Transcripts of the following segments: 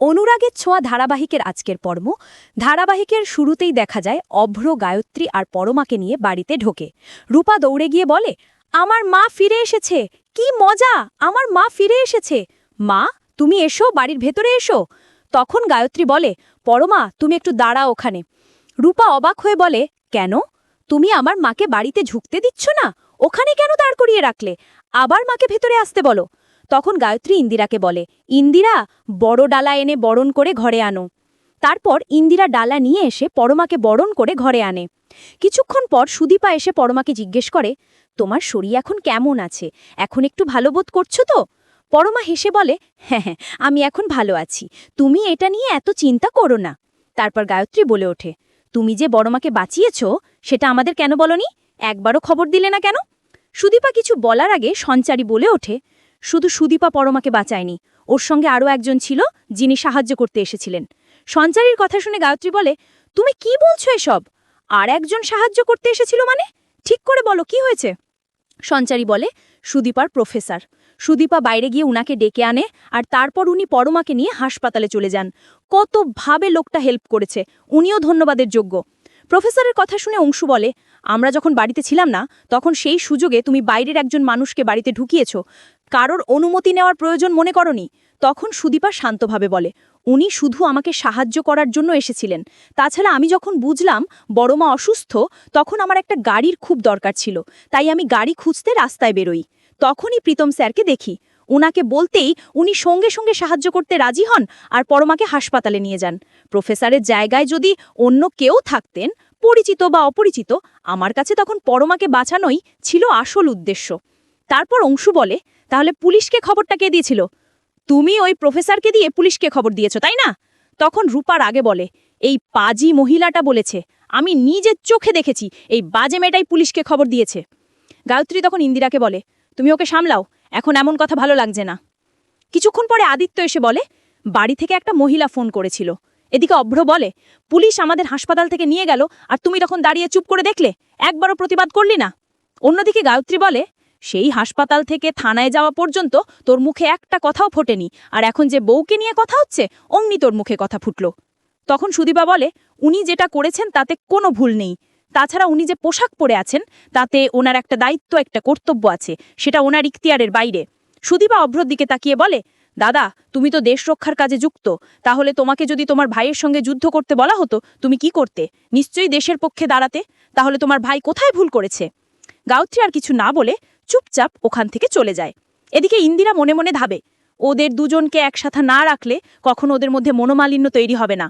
অনুরাগের ছোঁয়া ধারাবাহিকের আজকের পর্ব। ধারাবাহিকের শুরুতেই দেখা যায় অভ্র গায়ত্রী আর পরমাকে নিয়ে বাড়িতে ঢোকে। রূপা দৌড়ে গিয়ে বলে, আমার মা ফিরে এসেছে। কি মজা! আমার মা ফিরে এসেছে। মা, তুমি এসো, বাড়ির ভেতরে এসো। তখন গায়ত্রী বলে, পরমা, তুমি একটু দাঁড়া ওখানে। রূপা অবাক হয়ে বলে, কেন? তুমি আমার মাকে বাড়িতে ঝুঁকতে দিচ্ছ না? ওখানে কেন দাঁড় করিয়ে রাখলে? আবার মাকে ভেতরে আসতে বলো। তখন গায়ত্রী ইন্দিরাকে বলে, ইন্দিরা, বড় ডালা এনে বরণ করে ঘরে আনো। তারপর ইন্দিরা ডালা নিয়ে এসে পরমাকে বরণ করে ঘরে আনে। কিছুক্ষণ পর সুদীপা এসে পরমাকে জিজ্ঞেস করে, তোমার শরীর এখন কেমন আছে? এখন একটু ভালো বোধ করছ তো? পরমা হেসে বলে হ্যাঁ হ্যাঁ আমি এখন ভালো আছি। তুমি এটা নিয়ে এত চিন্তা করো না। তারপর গায়ত্রী বলে ওঠে, তুমি যে বড়মাকে বাঁচিয়েছ, সেটা আমাদের কেন বলনি? একবারও খবর দিলে না কেন? সুদীপা কিছু বলার আগে সঞ্চারী বলে ওঠে শুধু সুদীপা পরমাকে বাঁচায়নি, ওর সঙ্গে আরও একজন ছিল যিনি সাহায্য করতে এসেছিলেন। সঞ্চারীর কথা শুনে গায়ত্রী বলে, তুমি কি বলছো এসব? আর একজন সাহায্য করতে এসেছিল মানে? ঠিক করে বলো, কি হয়েছে? সঞ্চারী বলে, সুদীপার প্রফেসর। সুদীপা বাইরে গিয়ে উনাকে ডেকে আনে আর তারপর উনি পরমাকে নিয়ে হাসপাতালে চলে যান। কতভাবে লোকটা হেল্প করেছে। উনিও ধন্যবাদের যোগ্য। প্রফেসরের কথা শুনে অংশু বলে, আমরা যখন বাড়িতে ছিলাম না, তখন সেই সুযোগে তুমি বাইরের একজন মানুষকে বাড়িতে ঢুকিয়েছ। কারোর অনুমতি নেওয়ার প্রয়োজন মনে করনি। তখন সুদীপা শান্তভাবে বলে, উনি শুধু আমাকে সাহায্য করার জন্য এসেছিলেন। তাছাড়া আমি যখন বুঝলাম বড়মা অসুস্থ, তখন আমার একটা গাড়ির খুব দরকার ছিল। তাই আমি গাড়ি খুঁজতে রাস্তায় বেরোই। তখনই প্রীতম স্যারকে দেখি। উনাকে বলতেই উনি সঙ্গে সঙ্গে সাহায্য করতে রাজি হন আর পরমাকে হাসপাতালে নিয়ে যান। প্রফেসরের জায়গায় যদি অন্য কেউ থাকতেন, পরিচিত বা অপরিচিত, আমার কাছে তখন পরমাকে বাঁচানোই ছিল আসল উদ্দেশ্য। তারপর অংশু বলে, তাহলে পুলিশকে খবরটা কে দিয়েছিল? তুমি ওই প্রফেসরকে দিয়ে পুলিশকে খবর দিয়েছ, তাই না? তখন রূপার আগে বলে, এই পাজি মহিলাটা বলেছে, আমি নিজের চোখে দেখেছি, এই বাজে মেয়েটাই পুলিশকে খবর দিয়েছে। গায়ত্রী তখন ইন্দিরাকে বলে, তুমি ওকে সামলাও এখন এমন কথা ভালো লাগছে না। কিছুক্ষণ পরে আদিত্য এসে বলে, বাড়ি থেকে একটা মহিলা ফোন করেছিল। এদিকে অভ্র বলে, পুলিশ আমাদের হাসপাতাল থেকে নিয়ে গেল, আর তুমি তখন দাঁড়িয়ে চুপ করে দেখলে? একবারও প্রতিবাদ করলি না? অন্যদিকে গায়ত্রী বলে, সেই হাসপাতাল থেকে থানায় যাওয়া পর্যন্ত তোর মুখে একটা কথাও ফোটেনি, আর এখন যে বউকে নিয়ে কথা হচ্ছে, অমনি তোর মুখে কথা ফুটল। তখন সুদীপা বলে, উনি যেটা করেছেন তাতে কোনো ভুল নেই তাছাড়া উনি যে পোশাক পরে আছেন, তাতে ওনার একটা দায়িত্ব, একটা কর্তব্য আছে, সেটা ওনার ইখতিয়ারের বাইরে। সুদীপা অভ্রর দিকে তাকিয়ে বলে, দাদা, তুমি তো দেশ রক্ষার কাজে যুক্ত, তাহলে তোমাকে যদি তোমার ভাইয়ের সঙ্গে যুদ্ধ করতে বলা হতো, তুমি কি করতে? নিশ্চয়ই দেশের পক্ষে দাঁড়াতে? তাহলে তোমার ভাই কোথায় ভুল করেছে? গায়ত্রী আর কিছু না বলে চুপচাপ ওখান থেকে চলে যায়। এদিকে ইন্দিরা মনে মনে ধাবে ওদের দুজনকে একসাথে না রাখলে কখনো ওদের মধ্যে মনোমালিন্য তৈরি হবে না।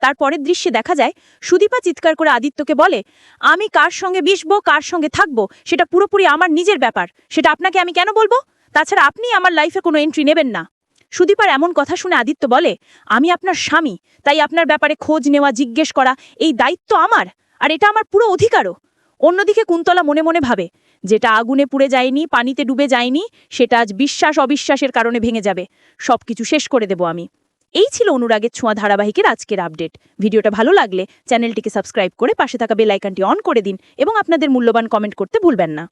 তারপরের দৃশ্যে দেখা যায়, সুদীপা চিৎকার করে আদিত্যকে বলে, আমি কার সঙ্গে বিষবো, কার সঙ্গে থাকব? সেটা পুরোপুরি আমার নিজের ব্যাপার। সেটা আপনাকে আমি কেন বলব? তাছাড়া আপনি আমার লাইফে কোনো এন্ট্রি নেবেন না। সুদীপার এমন কথা শুনে আদিত্য বলে, আমি আপনার স্বামী, তাই আপনার ব্যাপারে খোঁজ নেওয়া, জিজ্ঞেস করা, এই দায়িত্ব আমার, আর এটা আমার পুরো অধিকারও। অন্যদিকে কুন্তলা মনে মনে ভাবে, যেটা আগুনে পুড়ে যায়নি, পানিতে ডুবে যায়নি, সেটা আজ বিশ্বাস অবিশ্বাসের কারণে ভেঙে যাবে। সবকিছু শেষ করে দেব আমি। এই ছিল অনুরাগের ছোঁয়া ধারাবাহিকের আজকের আপডেট। ভিডিওটা ভালো লাগলে চ্যানেলটিকে সাবস্ক্রাইব করে পাশে থাকা বেলাইকানটি অন করে দিন এবং আপনাদের মূল্যবান কমেন্ট করতে ভুলবেন না।